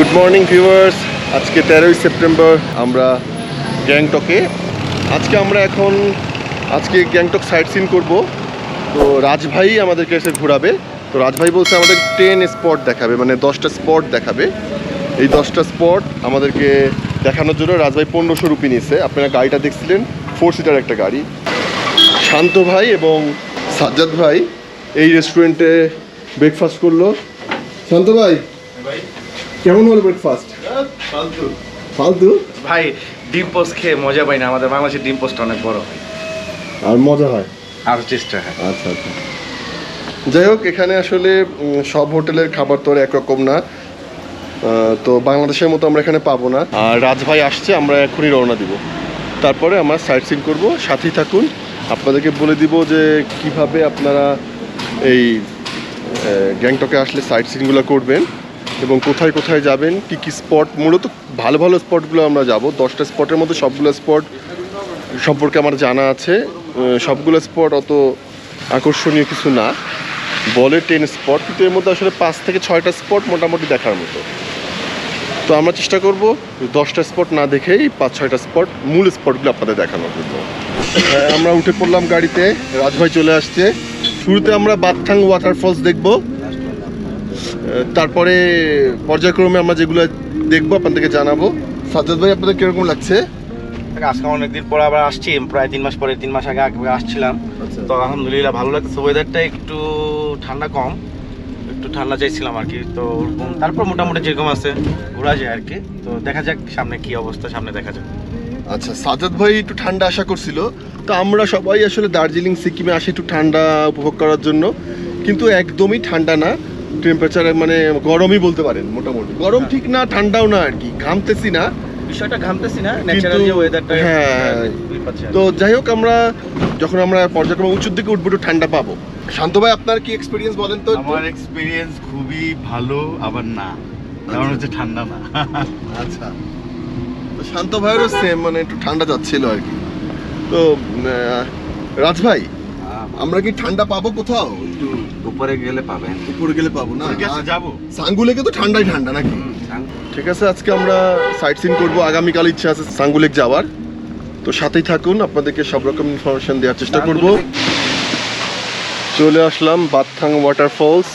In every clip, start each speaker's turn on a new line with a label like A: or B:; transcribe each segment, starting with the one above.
A: Good morning viewers আজকে তেরোই September, আমরা গ্যাংটকে। আজকে আমরা এখন, আজকে গ্যাংটক সাইট সিন করব। তো রাজভাই আমাদেরকে এসে ঘোরাবে। তো রাজভাই বলছে আমাদের টেন স্পট দেখাবে মানে দশটা স্পট দেখাবে। এই দশটা স্পট আমাদেরকে দেখানোর জন্য রাজভাই পনেরোশো রুপি নিয়েছে। আপনারা গাড়িটা দেখছিলেন ফোর সিটার একটা গাড়ি। শান্ত ভাই এবং সাজ্জাদ ভাই এই রেস্টুরেন্টে ব্রেকফাস্ট করল। শান্ত ভাই। কেমন হলো ব্রেকফাস্ট ফালতু।
B: ফালতু ভাই ডিম পোস্ট খেয়ে মজা পাই না আমাদের বাংলাদেশের ডিম পোস্ট অনেক বড়। হয়
A: আর মজা হয়?
B: আর চেষ্টা হয়।
A: আচ্ছা আচ্ছা। যাই হোক এখানে আসলে সব হোটেলের খাবার তো আর একরকম না। তো বাংলাদেশের মতো আমরা এখানে পাবো না। আর রাজভাই আসছে আমরা এখনই রওনা দিব। তারপরে আমরা সাইট সিন করব। সাথেই থাকুন। আপনাদেরকে বলে দিব যে কীভাবে আপনারা এই গ্যাংটকে আসলে সাইট সিনগুলো করবেন। এবং কোথায় কোথায় যাবেন, কী কী স্পট মূলত ভালো ভালো স্পটগুলো আমরা যাব। দশটা স্পটের মধ্যে সবগুলো স্পট সম্পর্কে আমার জানা আছে। সবগুলো স্পট অত আকর্ষণীয় কিছু না। বলে টেন স্পট কিন্তু এর মধ্যে আসলে পাঁচ থেকে ছয়টা স্পট মোটামুটি দেখার মতো। তো আমরা চেষ্টা করব দশটা স্পট না দেখেই পাঁচ ছয়টা স্পট মূল স্পটগুলো আপনাদের দেখানোর জন্য। আমরা উঠে পড়লাম গাড়িতে রাজভাই চলে আসছে। শুরুতে আমরা বাথথাং ওয়াটারফলস দেখব। তারপরে পর্যায়ক্রমে আমরা যেগুলো দেখব আপনাদেরকে জানাব। সাজ্জাদ ভাই আপনাদের কীরকম লাগছে?
B: আজকে অনেকদিন পর আবার আসছি প্রায় তিন মাস পরে তিন মাস আগে আগে আসছিলাম।
A: আচ্ছা।
B: তো আলহামদুলিল্লাহ ভালো লাগছে। ওয়েদারটা একটু ঠান্ডা কম একটু ঠান্ডা চাইছিলাম আর কি। তো ওরকম তারপর মোটামুটি যেরকম আছে ঘোরা যায় আর কি। তো দেখা যাক সামনে কি অবস্থা সামনে দেখা যাক।
A: আচ্ছা সাজাদ ভাই একটু ঠান্ডা আশা করছিল। তো আমরা সবাই আসলে দার্জিলিং সিকিমে আসি একটু ঠান্ডা উপভোগ করার জন্য। কিন্তু একদমই ঠান্ডা না। টেম্পারেচার মানে গরমই বলতে পারেন মোটামুটি। গরম ঠিক না ঠান্ডাও না আর কি ঘামতেছি না।
B: বিষয়টা ঘামতেছি না ন্যাচারাল যে ওয়েদারটা
A: হ্যাঁ। তো যাই হোক আমরা যখন আমরা পর্যায়ক্রমে উঁচুর দিকে উঠবো একটু ঠান্ডা পাবো। শান্ত ভাই আপনার কি এক্সপিরিয়েন্স বলেন তো
C: আমার এক্সপিরিয়েন্স খুবই ভালো আবার না। কারণ হচ্ছে ঠান্ডা না।
A: আচ্ছা। তো শান্ত ভাইয়েরও সেম মানে একটু ঠান্ডা যাচ্ছিল আর কি। তো রাজ ভাই আমরা কি ঠান্ডা পাবো কোথাও? একটু
B: উপরে গেলে পাবেন
A: উপরে গেলে পাবো না?
C: যাব।
A: সাঙ্গুলেকে তো ঠান্ডাই ঠান্ডা নাকি? ঠিক আছে আজকে আমরা সাইট সিন করব। আগামীকাল ইচ্ছা আছে সাঙ্গুলেক যাওয়ার। তো সাথেই থাকুন আপনাদেরকে সব রকম ইনফরমেশন দেওয়ার চেষ্টা করব। চলে আসলাম বাথাং ওয়াটারফলস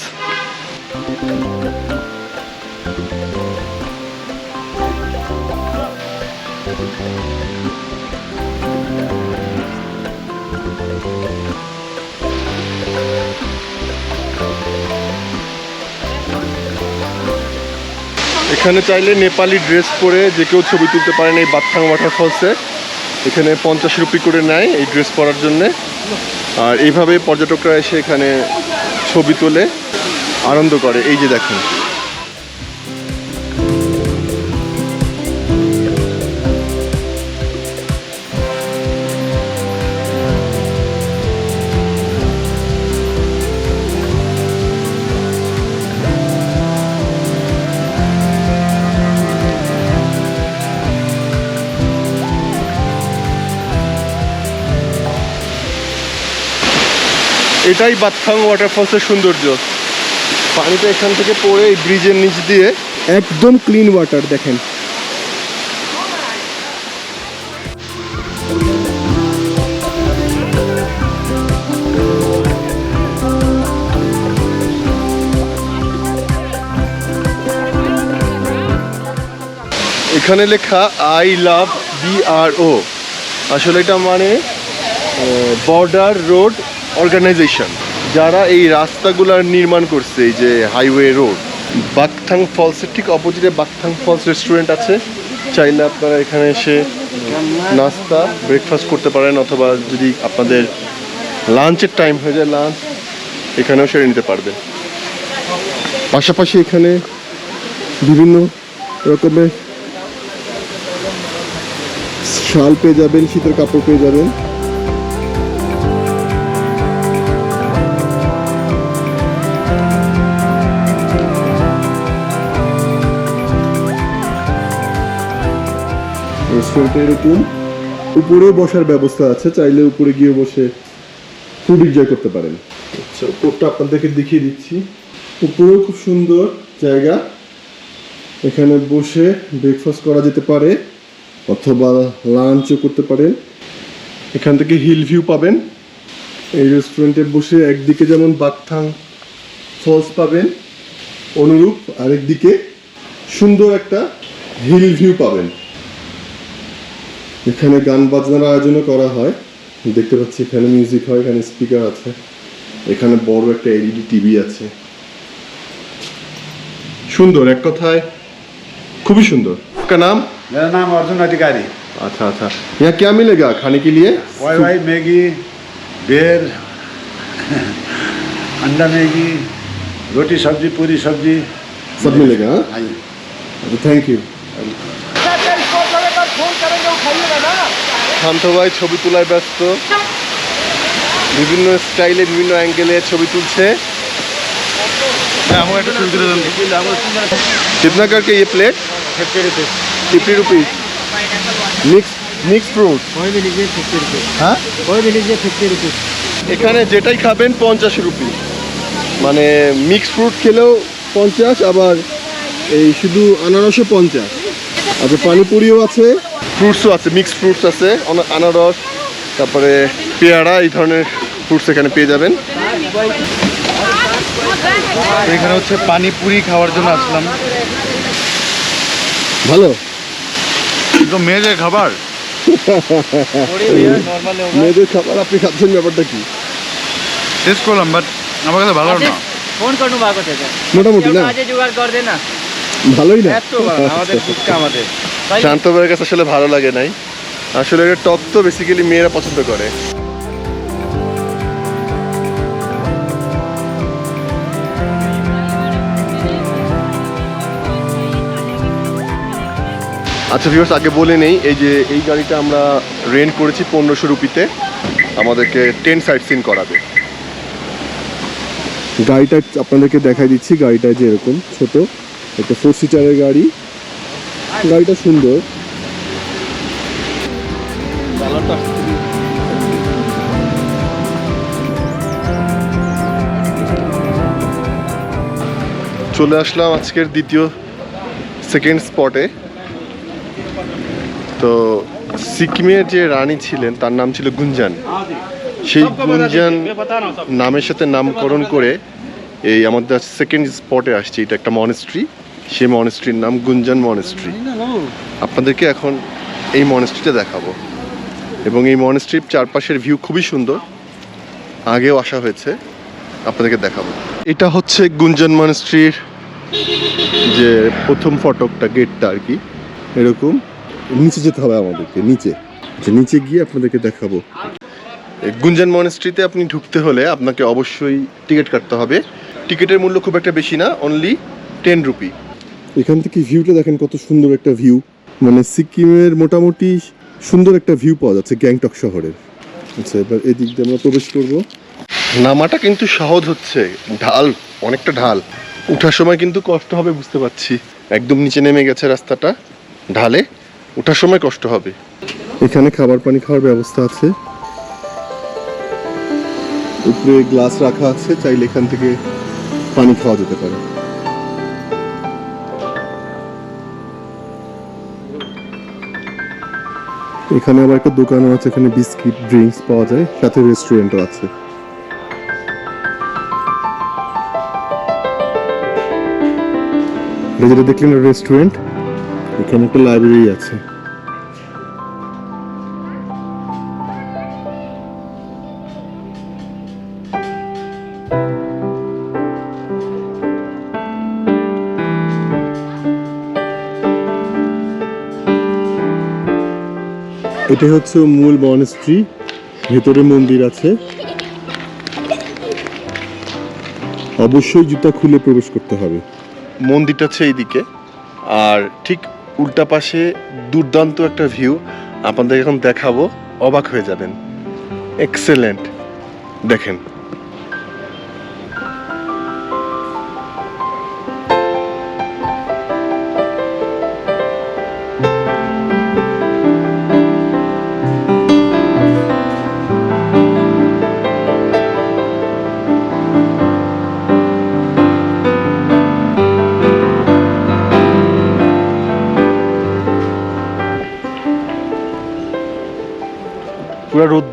A: এখানে চাইলে নেপালি ড্রেস পরে যে কেউ ছবি তুলতে পারেন এই বাথথাং ওয়াটারফলসে এখানে পঞ্চাশ রুপি করে নেয় এই ড্রেস পরার জন্যে। আর এইভাবে পর্যটকরা এসে এখানে ছবি তোলে, আনন্দ করে। এই যে দেখেন এটাই বাথথাং ওয়াটারফলসের সৌন্দর্য। পানিটা এখান থেকে পড়ে এই ব্রিজের নিচ দিয়ে একদম ক্লিন ওয়াটার দেখেন। এখানে লেখা আই লাভ বিআরও আসলে এটা মানে বর্ডার রোড অর্গানাইজেশন যারা এই রাস্তাগুলার নির্মাণ করছে, এই যে হাইওয়ে রোড বাকথাং ফলসের ঠিক অপোজিটে বাকথাং ফলস রেস্টুরেন্ট আছে। চাইলে আপনারা এখানে এসে নাস্তা ব্রেকফাস্ট করতে পারেন, অথবা যদি আপনাদের লাঞ্চের টাইম হয়ে যায় লাঞ্চ এখানেও সেরে নিতে পারবেন পাশাপাশি এখানে বিভিন্ন রকমের শাল পেয়ে যাবেন, শীতের কাপড় পেয়ে যাবেন। রেস্টুরেন্টে এরকম উপরেও বসার ব্যবস্থা আছে চাইলে উপরে গিয়ে বসে ফুড এনজয় করতে পারেন। আচ্ছা উপরটা আপনাদেরকে দেখিয়ে দিচ্ছি। উপরেও খুব সুন্দর জায়গা। এখানে বসে ব্রেকফাস্ট করা যেতে পারে অথবা লাঞ্চও করতে পারেন। এখান থেকে হিল ভিউ পাবেন। এই রেস্টুরেন্টে বসে একদিকে যেমন বাকথাং ফলস পাবেন অনুরূপ আরেকদিকে সুন্দর একটা হিল ভিউ পাবেন। এখানে গান বাজনার আয়োজনও করা হয় দেখতে পাচ্ছি এখানে মিউজিক হয় এখানে স্পিকার আছে এখানে বড় একটা এলইডি টিভি আছে সুন্দর এক কথায় খুবই सुंदर का नाम
D: मेरा नाम अर्जुन अधिकारी
A: अच्छा अच्छा यहाँ क्या मिलेगा खाने के लिए
D: वाई वाई मैगी बेर अंडा मैगी रोटी सब्जी पूरी सब्जी
A: सब मिलेगा हाँ?
D: हाँ जी।
A: अच्छा থ্যাংক শান্ত ভাই ছবি তোলায় ব্যস্ত বিভিন্ন স্টাইলে বিভিন্ন অ্যাঙ্গেলে ছবি তুলছে
C: আমার একটা ছবি তুলে দেন
A: कितना करके ये plate fifty rupees mix mix fruit
E: कोई भी लीजिए फिफ्टी रुपीज़
A: হ্যাঁ
E: कोई भी लीजिए फिफ्टी रुपीज़
A: এখানে যেটাই খাবেন পঞ্চাশ রুপি মানে মিক্স ফ্রুট খেলেও পঞ্চাশ আবার এই শুধু আনারসও পঞ্চাশ আচ্ছা পানিপুরিও আছে ফ্রুটসও আছে মিক্সড ফ্রুটস আছে আনারস তারপরে পেয়ারা এই ধরনের ফ্রুটস এখানে পেয়ে যাবেন।
C: এখানে হচ্ছে পানিপুরি খাওয়ার জন্য আসলাম।
A: ভালো?
C: তো মেয়েদের খাবার।
A: মেয়েদের খাবার আপনি খাচ্ছেন ব্যাপারটা কি?
C: টেস্ট করলাম বাট আমার কাছে ভালো না।
A: মোটামুটি না? ভালোই না?
B: আমাদের।
A: শান্ত ভাইয়ের কাছে আসলে ভালো লাগে নাই। আসলে এটা টক তো বেসিক্যালি মেয়েরা পছন্দ করে। আচ্ছা ভিউয়ার্স আগে বলে নেই এই যে এই গাড়িটা আমরা রেন্ট করেছি পনেরোশো রুপিতে। আমাদেরকে টেন সাইড সিন করাবে। গাড়িটা আপনাদেরকে দেখাই দিচ্ছি গাড়িটা যে এরকম ছোট একটা ফোর সিটারের গাড়ি। গাড়িটা সুন্দর। চলে আসলাম আজকের দ্বিতীয় সেকেন্ড স্পটে তো সিকিমের যে রানী ছিলেন, তার নাম ছিল গুঞ্জান। সেই গুঞ্জান নামের সাথে নামকরণ করে এই আমাদের সেকেন্ড স্পটে আসছে। এটা একটা মনেস্ট্রি সেই মনেস্ট্রির নাম গুঞ্জান মনেস্ট্রি আপনাদেরকে এখন এই মনেস্ট্রিটা দেখাবো। এবং এই মনেস্ট্রির চারপাশের ভিউ খুবই সুন্দর। আগেও আসা হয়েছে। আপনাদেরকে দেখাবো। এটা হচ্ছে গুঞ্জন মনেস্ট্রির যে প্রথম ফটকটা গেটটা আর কি। এরকম। নিচে যেতে হবে আমাদেরকে, নিচে। যে নিচে গিয়ে আপনাদেরকে দেখাবো। গুঞ্জন মনেস্ট্রিতে আপনি ঢুকতে হলে আপনাকে অবশ্যই টিকিট কাটতে হবে। টিকিটের মূল্য খুব একটা বেশি না অনলি টেন রুপি এখান থেকে ভিউটা দেখেন কত সুন্দর একটা ভিউ মানে সিকিমের মোটামুটি সুন্দর একটা ভিউ পাওয়া যাচ্ছে গ্যাংটক শহরের। আচ্ছা এবার এদিক দিয়ে আমরা প্রবেশ করব। নামাটা কিন্তু সহজ হচ্ছে। ঢাল অনেকটা ঢাল। ওঠার সময় কিন্তু কষ্ট হবে বুঝতে পারছি। একদম নিচে নেমে গেছে রাস্তাটা। ঢালে ওঠার সময় কষ্ট হবে। এখানে খাবার পানি খাওয়ার ব্যবস্থা আছে। উপরে গ্লাস রাখা আছে চাইলে এখান থেকে পানি খাওয়া যেতে পারে। এখানে আবার একটা দোকানও আছে, এখানে বিস্কিট, ড্রিঙ্কস পাওয়া যায়, সাথে রেস্টুরেন্টও আছে। যেটা দেখলেন রেস্টুরেন্ট, এখানে একটা লাইব্রেরি আছে। এটা হচ্ছে মূল মনেস্ট্রি ভেতরে মন্দির আছে। অবশ্যই জুতা খুলে প্রবেশ করতে হবে। মন্দিরটা হচ্ছে এইদিকে। আর ঠিক উল্টা পাশে দুর্দান্ত একটা ভিউ আপনাদের এখন দেখাবো, অবাক হয়ে যাবেন। এক্সেলেন্ট দেখেন।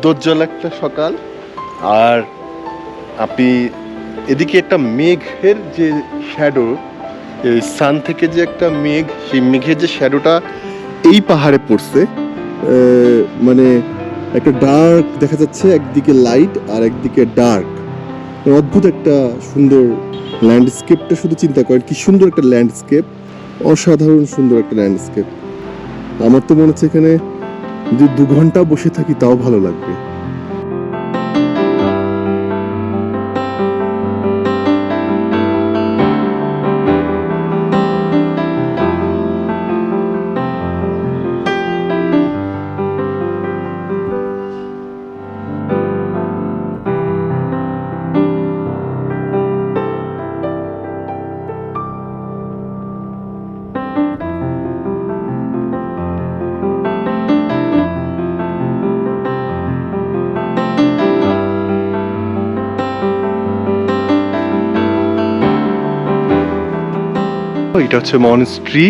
A: রৌদ্রোজ্জ্বল একটা সকাল। আর আপনি এদিকে একটা মেঘের যে শ্যাডো এই সান থেকে যে একটা মেঘ, সেই মেঘের যে শ্যাডোটা এই পাহাড়ে পড়ছে। মানে একটা ডার্ক দেখা যাচ্ছে, একদিকে লাইট আর একদিকে ডার্ক অদ্ভুত একটা সুন্দর ল্যান্ডস্কেপটা শুধু চিন্তা করেন, কি সুন্দর একটা ল্যান্ডস্কেপ অসাধারণ সুন্দর একটা ল্যান্ডস্কেপ আমার তো মনে হচ্ছে এখানে যদি দু ঘণ্টা বসে থাকি তাও ভালো লাগবে। এটা হচ্ছে মনস্ট্রি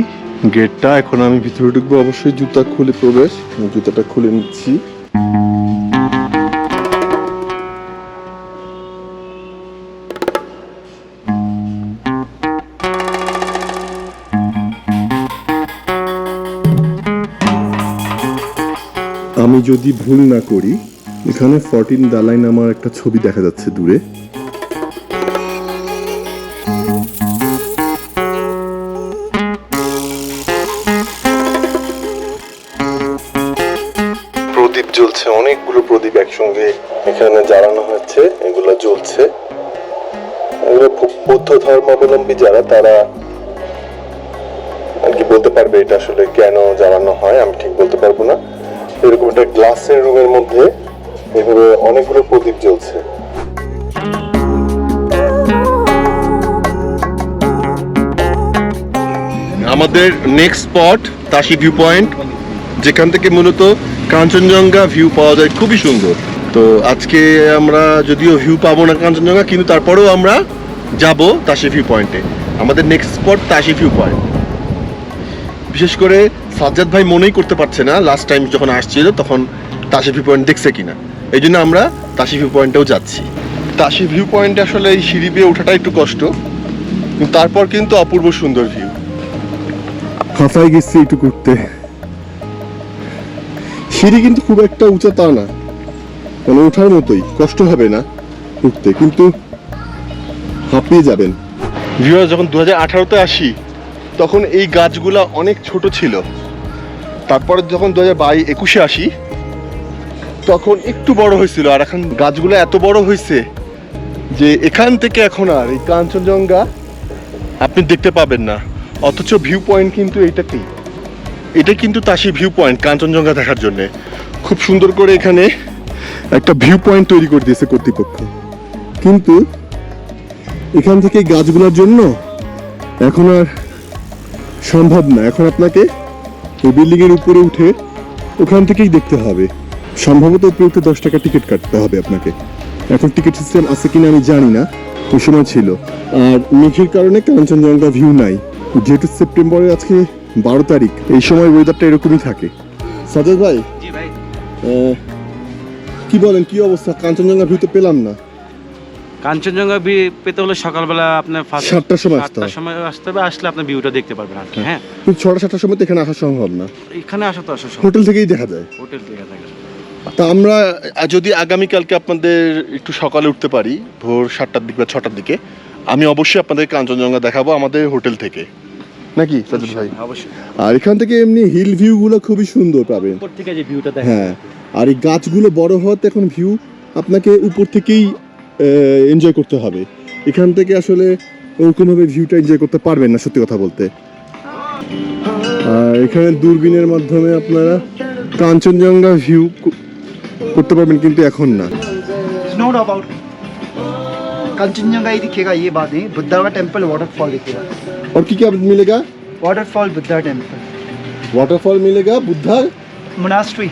A: গেটটা এখন আমি ভিতরে ঢুকবো। অবশ্যই জুতা খুলে প্রবেশ। জুতাটা খুলে নিচ্ছি। আমি যদি ভুল না করি, এখানে ফরটিন দালাই নামার একটা ছবি দেখা যাচ্ছে দূরে। জ্বলছে অনেকগুলো প্রদীপ একসঙ্গে এখানে জ্বালানো হচ্ছে, এগুলো জ্বলছে। এগুলো বৌদ্ধ ধর্মাবলম্বী যারা, তারা আর কি বলতে পারবে এটা আসলে কেন জ্বালানো হয়, আমি ঠিক বলতে পারব না। এরকম একটা গ্লাসের রুমের মধ্যে এভাবে অনেকগুলো প্রদীপ জ্বলছে। আমাদের next spot Tashi view point যেখান থেকে মূলত কাঞ্চনজঙ্ঘা ভিউ পাওয়া যায় খুবই সুন্দর। তো আজকে আমরা যদিও ভিউ পাবো না কাঞ্চনজঙ্ঘা, কিন্তু তারপরেও আমরা যাব তাসি ভিউ পয়েন্টে আমাদের next spot Tashi view point বিশেষ করে সাজ্জাদ ভাই মনেই করতে পারছে না লাস্ট টাইম যখন আসছিল তখন তাসি ভিউ পয়েন্ট দেখছে কিনা। এই জন্য আমরা তাসি ভিউ পয়েন্টেও যাচ্ছি। তাসি ভিউ পয়েন্টে আসলে এই সিঁড়ি বেয়ে ওঠাটা একটু কষ্ট, কিন্তু তারপর কিন্তু অপূর্ব সুন্দর ভিউ হাফাই গেছি একটু করতে সিঁড়ি কিন্তু খুব একটা উঁচা তা না। মানে ওঠার মতোই, কষ্ট হবে না উঠতে, কিন্তু হাঁপিয়ে যাবেন। ভিউয়ার যখন দু হাজার আঠারোতে আসি, তখন এই গাছগুলা অনেক ছোট ছিল। তারপরে যখন দু হাজার বাই একুশে আসি, তখন একটু বড় হয়েছিল। আর এখন গাছগুলো এত বড় হয়েছে যে এখান থেকে এখন আর এই কাঞ্চনজঙ্ঘা আপনি দেখতে পাবেন না। অথচ ভিউ পয়েন্ট কিন্তু এইটাতেই। এটা কিন্তু তাসি ভিউ পয়েন্ট কাঞ্চনজঙ্ঘা দেখার জন্য। খুব সুন্দর করে এখানে একটা ভিউ পয়েন্ট তৈরি করে দিয়েছে কর্তৃপক্ষ। কিন্তু এখান থেকে গাছগুলোর জন্য এখন আর সম্ভব না। এখন আপনাকে ওই বিল্ডিং এর উপরে উঠে ওখান থেকেই দেখতে হবে। সম্ভবত উপরে উঠে দশ টাকা টিকিট কাটতে হবে আপনাকে। এখন টিকিট সিস্টেম আছে কিনা আমি জানি না। ওই সময় ছিল। আর মেঘের কারণে কাঞ্চনজঙ্ঘা ভিউ নাই। যেহেতু সেপ্টেম্বরে আজকে বারো তারিখ। এই সময় ওয়েদারটা এরকমই থাকে। সাজাদ ভাই কি বলেন কি অবস্থা? কাঞ্চনজঙ্ঘা ভিউ তো পেলাম না।
F: কাঞ্চনজঙ্ঘা বি- পেতে হলে সকালবেলা আপনার ফার্স্ট
A: সাতটার সময় আসতে হবে
F: সময় আসতে হবে আসলে আপনি ভিউটা দেখতে পারবেন আর কি হ্যাঁ।
A: কিন্তু ছটা সাতটার সময় তো এখানে আসা সম্ভব না।
F: এখানে আসা তো আসা সম্ভব।
A: হোটেল থেকেই দেখা যায়।
F: হোটেল থেকে থাকে
A: তা আমরা যদি আগামীকালকে আপনাদের একটু সকালে উঠতে পারি ভোর সাতটার দিকে বা ছটার দিকে আমি অবশ্যই আপনাদের কাঞ্চনজঙ্ঘা দেখাবো আমাদের হোটেল থেকে। নাকি সাজিদ ভাই? আর এখান থেকে এমনি হিল ভিউগুলো খুবই সুন্দর পাবেন।
E: উপর থেকে যে ভিউটা দেখা
A: হ্যাঁ আর এই গাছগুলো বড় হওয়াতে এখন ভিউ আপনাকে উপর থেকেই এনজয় করতে হবে। এখান থেকে আসলে ওরকমভাবে ভিউটা এনজয় করতে পারবেন না সত্যি কথা বলতে। আর এখানে দূরবীনের মাধ্যমে আপনারা কাঞ্চনজঙ্ঘা ভিউ করতে পারবেন কিন্তু এখন না।
G: कंचनजंगा ही दिखेगा ये बात नहीं बुद्धा का टेम्पल वाटरफॉल दिखेगा
A: और की क्या मिलेगा
G: वाटरफॉल बुद्धा टेम्पल
A: वाटरफॉल मिलेगा बुद्धा
G: मोनास्ट्री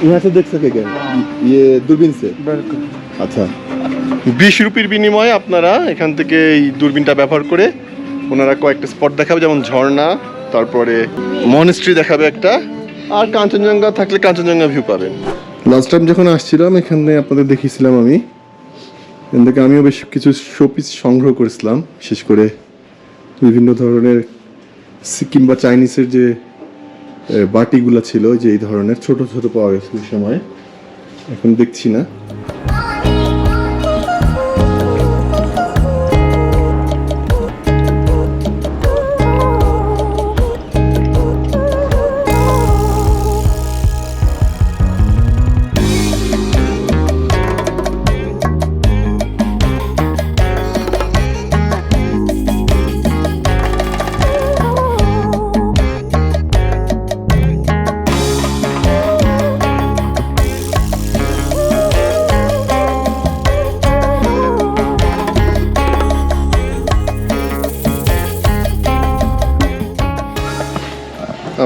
A: यहाँ से देख सकेंगे ये दूरबीन से
G: बिल्कुल
A: আচ্ছা বিশ রুপির বিনিময়ে আপনারা এখান থেকে এই দূরবীনটা ব্যবহার করে ওনারা কয়েকটা স্পট দেখাবে যেমন ঝর্ণা তারপরে মনেস্ট্রি দেখাবে একটা আর কাঞ্চনজঙ্ঘা থাকলে কাঞ্চনজঙ্ঘা ভিউ পাবেন লাস্ট টাইম যখন আসছিলাম এখানে আপনাদের দেখিয়েছিলাম আমি এখান থেকে আমিও বেশ কিছু শোপিস সংগ্রহ করেছিলাম, বিশেষ করে বিভিন্ন ধরনের সিকিম বা চাইনিজের যে বাটিগুলো ছিল, যে এই ধরনের ছোট ছোট পাওয়া গেছে সময়। এখন দেখছি না।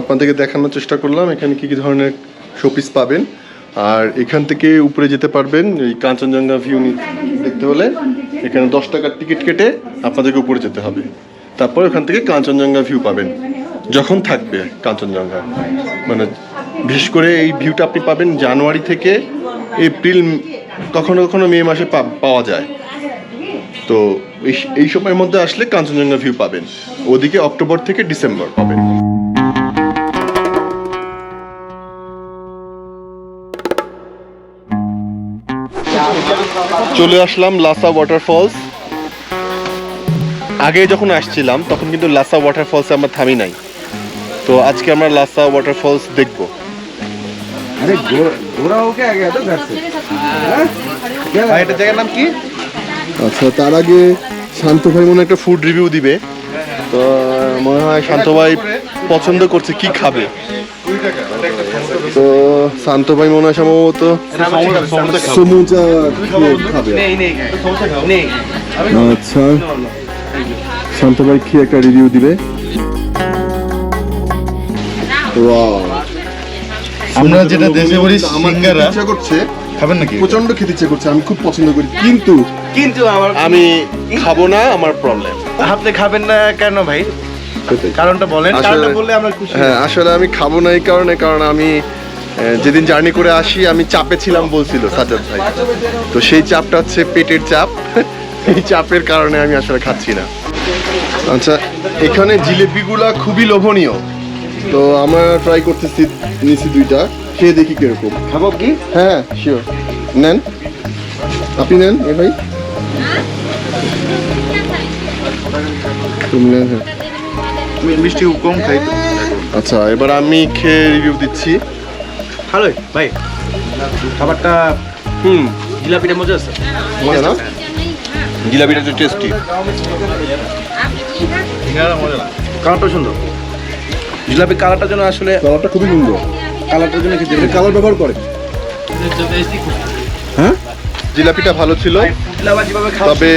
A: আপনাদেরকে দেখানোর চেষ্টা করলাম, এখানে কি কি ধরনের শোপিস পাবেন। আর এখান থেকে উপরে যেতে পারবেন, এই কাঞ্চনজঙ্ঘা ভিউ দেখতে হলে। এখানে দশ টাকার টিকিট কেটে আপনাদেরকে উপরে যেতে হবে। তারপর ওখান থেকে কাঞ্চনজঙ্ঘা ভিউ পাবেন। যখন থাকবে কাঞ্চনজঙ্ঘা। মানে বিশেষ করে এই ভিউটা আপনি পাবেন জানুয়ারি থেকে এপ্রিল, কখনো কখনো মে মাসে পাওয়া যায়। তো এই সময়ের মধ্যে আসলে কাঞ্চনজঙ্ঘা ভিউ পাবেন। ওদিকে অক্টোবর থেকে ডিসেম্বর পাবেন। চলে আসলাম লাসা ওয়াটারফলস আগে যখন আসছিলাম তখন কিন্তু লাসা ওয়াটারফলসে আমরা থামি নাই। তো আজকে আমরা লাসা ওয়াটারফলস দেখব।
B: নাম কি?
A: আচ্ছা তার আগে শান্ত ভাই মনে একটা ফুড রিভিউ দিবে। তো মনে হয় শান্ত ভাই পছন্দ করছে কি খাবে। তো শান্ত ভাই মনে হয় সম্ভবত সমুচা খাবে। আচ্ছা। শান্ত ভাই খেয়ে একটা রিভিউ দিবে।
C: আমরা যেটা দেশে বলি সিঙ্গারা
A: ইচ্ছা করছে।
C: খাবেন নাকি?
A: প্রচণ্ড খেতে ইচ্ছে করছে আমি খুব পছন্দ করি। কিন্তু
B: কিন্তু আমার
A: আমি খাব না আমার প্রবলেম
B: আপনি খাবেন না কেন ভাই? কারণটা বলেন
A: আসলে-
B: কারণটা বললে আমরা খুশি
A: হ্যাঁ আসলে আমি খাব না এই কারণে কারণ আমি যেদিন জার্নি করে আসি আমি চাপে ছিলাম বলছিল সাজাদ ভাই। তো সেই চাপটা হচ্ছে পেটের চাপ। এই চাপের কারণে আমি আসলে খাচ্ছি না। আচ্ছা এখানে জিলেপিগুলা খুবই লোভনীয়। তো আমরা ট্রাই করতেছি নিছি দুইটা। খেয়ে দেখি কীরকম।
B: খাব কি?
A: হ্যাঁ শিওর নেন। আপনি নেন এ ভাই। তুমি নেন হ্যাঁ।
C: মিষ্টি কম খাই
A: আচ্ছা এবার আমি খেয়ে রিভিউ দিচ্ছি।
B: ভালোই ভাই। খাবারটা
A: হুম
F: জিলাপিটা মজা আছে।
A: মজা না? জিলাপিটা তো টেস্টি
B: কালারটা সুন্দর। জিলাপি কালারটার জন্য আসলে
A: কালারটা খুবই সুন্দর।
B: কালারটার জন্য খেতে
A: কালার ব্যবহার করে। হ্যাঁ? জিলাপিটা ভালো ছিল। তবে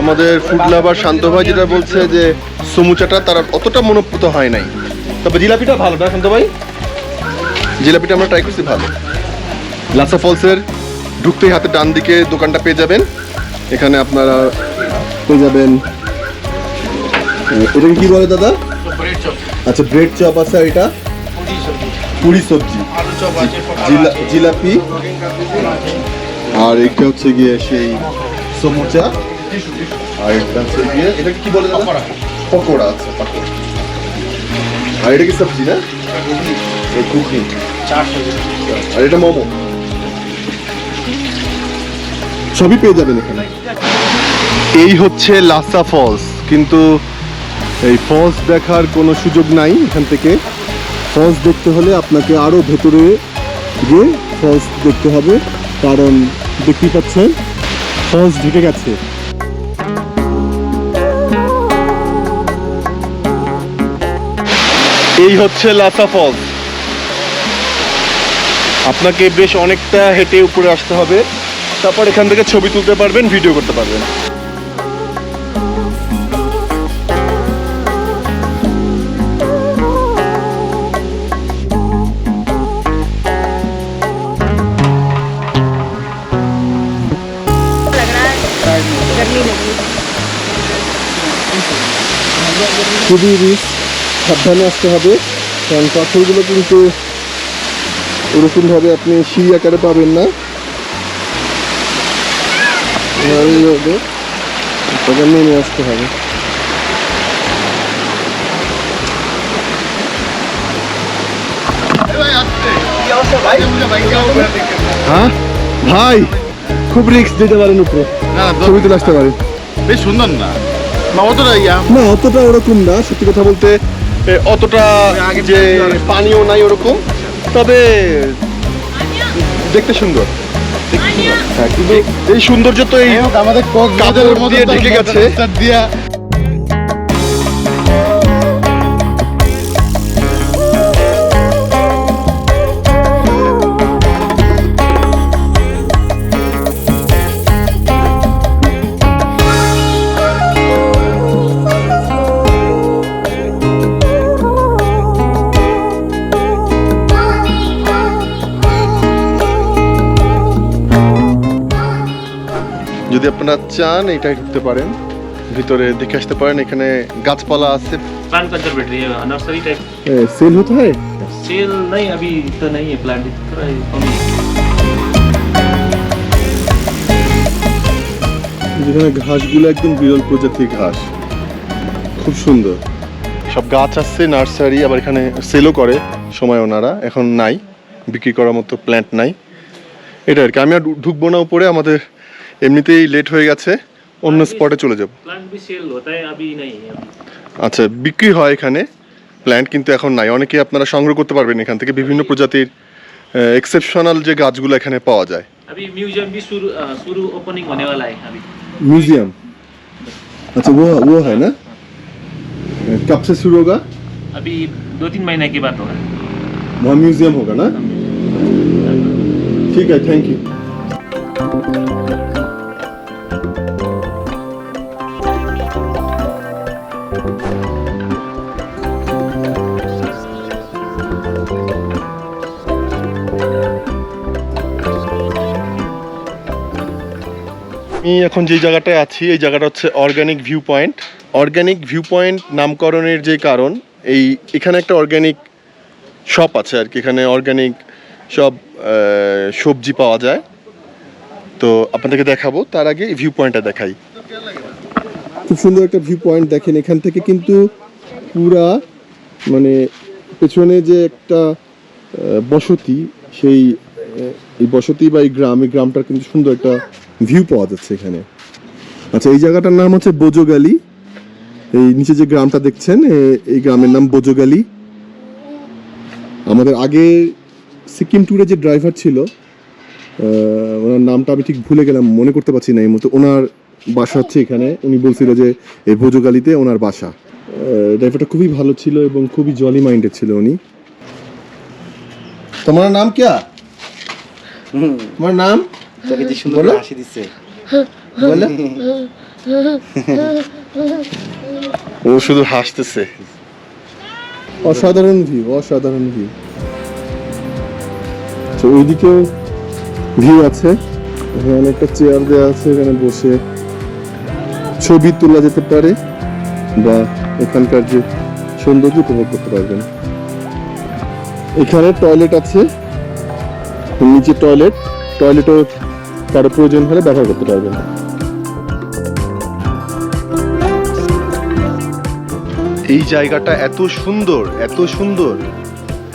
A: আমাদের ফুড লাভার শান্ত ভাই যেটা বলছে যে সমুচাটা তার অতটা মনোপ্রত হয় নাই। তবে জিলাপিটা ভালো না শান্ত ভাই? জিলাপিটা আমরা ট্রাই করছি, ভালো। লাসা ফলসের ঢুকতেই হাতে ডান দিকে দোকানটা পেয়ে যাবেন। এখানে আপনারা পেয়ে যাবেন এটাকে কি বলে দাদা? আচ্ছা ব্রেড চপ আছে এটা? পুরি সবজি। জিলা- জিলাপি। আর এটা হচ্ছে গিয়ে সেই সমুচা। আর এটা হচ্ছে গিয়ে এটা কি বলে দাদা? পকোড়া আছে পকোড়া। আর এটা কি সবজি না? এই ঘুগনি আর এটা মোমো। সবই পেয়ে যাবেন এখানে। এই হচ্ছে লাসা ফলস কিন্তু এই ফলস দেখার কোনো সুযোগ নাই এখান থেকে। ফলস দেখতে হলে আপনাকে আরও ভেতরে গিয়ে ফলস দেখতে হবে কারণ দেখতেই পাচ্ছেন ফলস ঢেকে গেছে। এই হচ্ছে লাসা ফলস। আপনাকে বেশ অনেকটা হেঁটে উপরে আসতে হবে। তারপর এখান থেকে ছবি তুলতে পারবেন ভিডিও করতে পারবেন। খুবই রিস্ক সাবধানে আসতে হবে। কারণ পাথরগুলো কিন্তু ওরকম ভাবে আপনি সিঁড়ি আকারে পাবেন না। আপনাকে নেমে আসতে হবে। হ্যাঁ? ভাই খুব রিস্ক দিতে পারেন উপরে।
C: না
A: ছবি তুলে আসতে পারেন।
C: বেশ সুন্দর না। না অতটা ইয়া?
A: না অতটা ওরকম না। সত্যি কথা বলতে অতটা যে পানিও নাই ওরকম। তবে দেখতে সুন্দর। হ্যাঁ কিন্তু এই সৌন্দর্য তো এই
C: আমাদের
A: মধ্যে ঢেকে গেছে।
C: দিয়া
A: যদি আপনারা চান এটাই ঢুকতে পারেন ভিতরে দেখে আসতে পারেন এখানে গাছপালা আছে
H: प्लांट कंजर्वेटरी है नर्सरी टाइप
A: সেল হতে হয়
H: सेल नहीं अभी तो नहीं है प्लांट थोड़ा कम ही है।
A: যেখানে ঘাসগুলো একদম বিরল প্রজাতির ঘাস খুব সুন্দর সব গাছ আছে নার্সারি আবার এখানে সেলও করে সময় ওনারা এখন নাই বিক্রি করার মতো প্ল্যান্ট নাই এটা আর কি আমি আর ঢু- ঢুকবো না উপরে আমাদের এমনিতেই লেট হয়ে গেছে অন্য স্পটে চলে যাব
H: प्लांट भी सेल होता है अभी नहीं है अभी
A: আচ্ছা বিক্রি হয় এখানে প্ল্যান্ট কিন্তু এখন নাই অনেকে আপনারা সংগ্রহ করতে পারবেন এখান থেকে বিভিন্ন প্রজাতির এক্সেপশনাল যে গাছগুলো এখানে পাওয়া যায়
H: अभी म्यूजियम भी शुरू अ, शुरू ओपनिंग होने वाला है अभी
A: म्यूजियम अच्छा वो वो है ना कब से शुरू होगा
H: अभी दो तीन महीने की बात होगा
A: वहाँ म्यूजियम होगा ना ठीक है थैंक यू আমি এখন যে জায়গাটায় আছি, এই জায়গাটা হচ্ছে organic view point organic view point নামকরণের যে কারণ, এই এখানে একটা অর্গানিক শপ আছে আর কি। এখানে অর্গানিক সব সবজি পাওয়া যায়। তো আপনাদেরকে দেখাবো, তার আগে ভিউ পয়েন্টটা দেখাই। খুব সুন্দর একটা ভিউ পয়েন্ট দেখেন। এখান থেকে কিন্তু পুরা মানে পেছনে যে একটা বসতি, সেই এই বসতি বা এই গ্রাম, এই গ্রামটার কিন্তু সুন্দর একটা ভিউ পাওয়া যাচ্ছে এখানে। আচ্ছা এই জায়গাটার নাম হচ্ছে বোজোগালি। এই নিচে যে গ্রামটা দেখছেন এই গ্রামের নাম বোজোগালি। আমাদের আগে সিকিম ট্যুরে যে ড্রাইভার ছিল ওনার নামটা আমি ঠিক ভুলে গেলাম মনে করতে পারছি না এই মতো ওনার বাসা হচ্ছে এখানে। উনি বলছিল যে এই ভোজগালিতে ওনার বাসা। ড্রাইভারটা খুবই ভালো ছিল এবং খুবই জলি মাইন্ডেড ছিল উনি। তোমার নাম क्या তোমার নাম?
B: তোকে যে সুন্দর হাসি দিচ্ছে।
A: বলো। ও শুধু হাসতেছে। অসাধারণ ভিউ অসাধারণ ভিউ তো ওইদিকেও ভিউ আছে। এখানে অনেকটা চেয়ার দেওয়া আছে এখানে বসে ছবি তোলা যেতে পারে বা এখানকার যে সৌন্দর্য উপভোগ করতে পারবেন। এখানে টয়লেট আছে নিচে টয়লেট টয়লেটও কারও প্রয়োজন হলে ব্যবহার করতে পারবেন। এই জায়গাটা এত সুন্দর এত সুন্দর।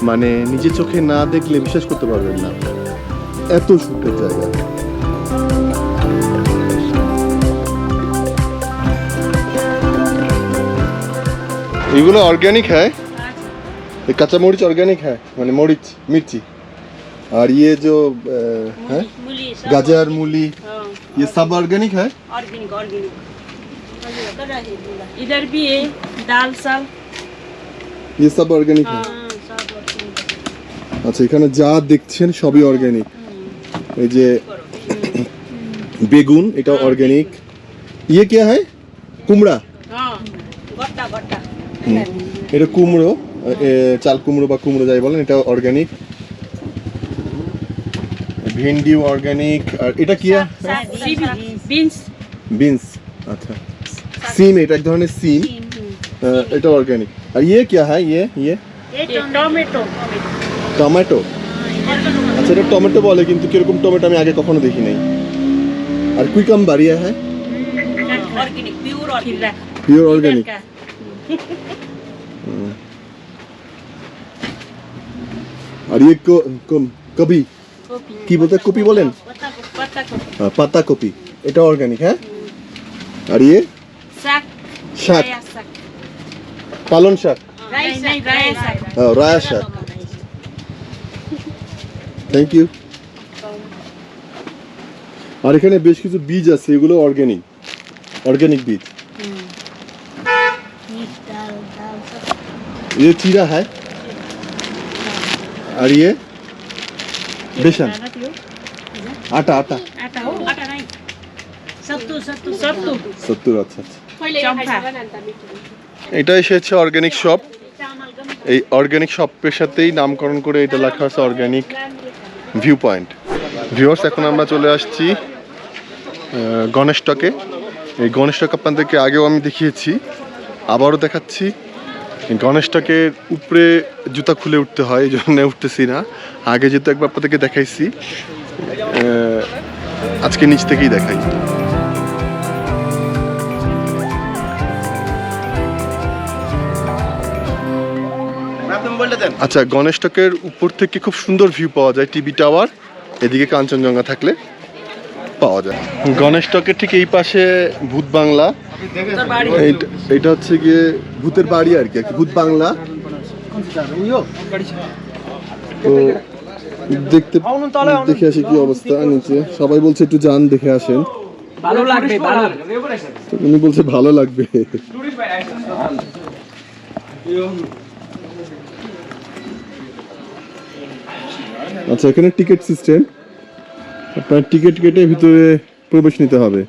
A: মানে নিজে চোখে না দেখলে বিশ্বাস করতে পারবেন না। এত সুন্দর জায়গা। এগুলো অর্গ্যানিক হ্যাঁ? কাঁচা মরিচ অর্গ্যানিক হ্যাঁ? মানে মরিচ মির্চি। और ये जो अ, है
I: मूली सब
A: गाजर मूली
I: हाँ,
A: ये सब ऑर्गेनिक है
I: ऑर्गेनिक ऑर्गेनिक इधर भी है दाल साल
A: ये सब ऑर्गेनिक है
I: हाँ सब ऑर्गेनिक
A: আচ্ছা এখানে যা দেখছেন সবই অর্গানিক এই যে বেগুন এটা অর্গানিক ইয়ে কে হয় কুমড়া
I: हाँ गट्टा गट्टा
A: এটা কুমড়ো এ, চাল কুমড়ো বা কুমড়ো যাই বলেন এটা অর্গানিক ভিন্ডি অর্গানিক আর এটা কি
I: बीन्स
A: বিনস আচ্ছা সিম এটা এক ধরনের সিম আহ, এটা অর্গানিক আর ইয়ে क्या है ये ये
I: ये टोमेटो
A: टमाटो আচ্ছা এটা টমেটো বলে কিন্তু কিরকম টমেটো আমি আগে কখনো দেখি নাই আর কুইকাম বাড়িয়া হ্যাঁ
I: Organic, pure organic.
A: Pure organic
I: का
A: আর ইয়ে ক- কম- কবি
I: Kopi.
A: কি বলতে কপি বলেন
I: Pata kopi. Pata kopi.
A: হ্যাঁ, পাতা কপি এটা অর্গানিক হ্যাঁ আর ইয়ে
I: Sak.
A: শাক
I: Raya sak.
A: পালন শাক
I: Raya sak. Raya sak.
A: হ্যাঁ, রায়া শাক থ্যাংক ইউ আর এখানে বেশ কিছু বীজ আছে এগুলো অর্গানিক অর্গানিক বীজ ये चीरा है और ये बेसन आटा आटा
I: Ata ho. Ata nahi. Sattu, sattu, sattu.
A: সত্তর আচ্ছা আচ্ছা
I: Champa.
A: এটা এসেছে অর্গানিক শপ এই অর্গানিক শপের সাথেই নামকরণ করে এটা লেখা আছে অর্গানিক ভিউ পয়েন্ট ভিউয়ার্স এখন আমরা চলে আসছি আহ, গণেশ টকে এই গণেশ টক আপনাদেরকে আগেও আমি দেখিয়েছি আবারও দেখাচ্ছি এই গণেশ টকের উপরে জুতা খুলে উঠতে হয় এই জন্য উঠতেছি না। আগে যেহেতু একবার আপনাদেরকে দেখাইছি আজকে নিচ থেকেই দেখাই। আচ্ছা গণেশ টকের উপর থেকে খুব সুন্দর ভিউ পাওয়া যায় টিভি টাওয়ার এদিকে কাঞ্চনজঙ্ঘা থাকলে। পাওয়া যায়। গণেশ টকের ঠিক এই পাশে ভূত বাংলা। এইটা- এইটা হচ্ছে গিয়ে ভূতের বাড়ি আর কি ভূত বাংলা। তো দেখতে দেখে আসি কি অবস্থা নিচে। সবাই বলছে একটু যান দেখে আসেন।
E: ভালো লাগবে
A: উনি বলছে ভালো লাগবে। আচ্ছা এখানে টিকিট সিস্টেম। আপনার টিকিট কেটে ভিতরে প্রবেশ নিতে হবে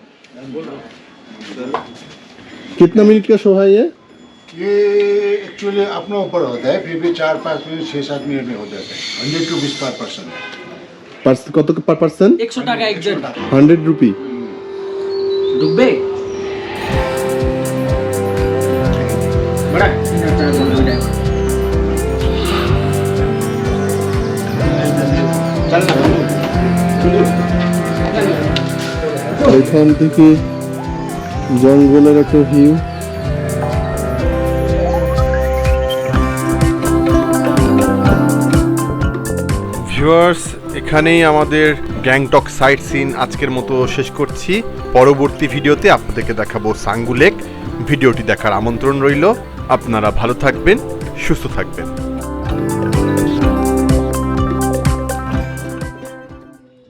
A: कितना मिनट का शो है ये
D: ये एक्चुअली अपने ऊपर होता है फिर भी चार पाँच मिनट छः सात मिनट में हो जाता है हंड्रेड रुपीज़ पर पर्सन
A: পার্স- কত পার পার্সন
E: একশো টাকা একজন
A: হান্ড্রেড রুপি
E: ঢুকবে
A: এখান থেকে জঙ্গলের একটা ভিউ ভিউয়ার্স এখানেই আমাদের গ্যাংটক সাইট সিন আজকের মতো শেষ করছি। পরবর্তী ভিডিওতে আপনাদেরকে দেখাবো সাঙ্গুলেক ভিডিওটি দেখার আমন্ত্রণ রইল। আপনারা ভালো থাকবেন, সুস্থ থাকবেন।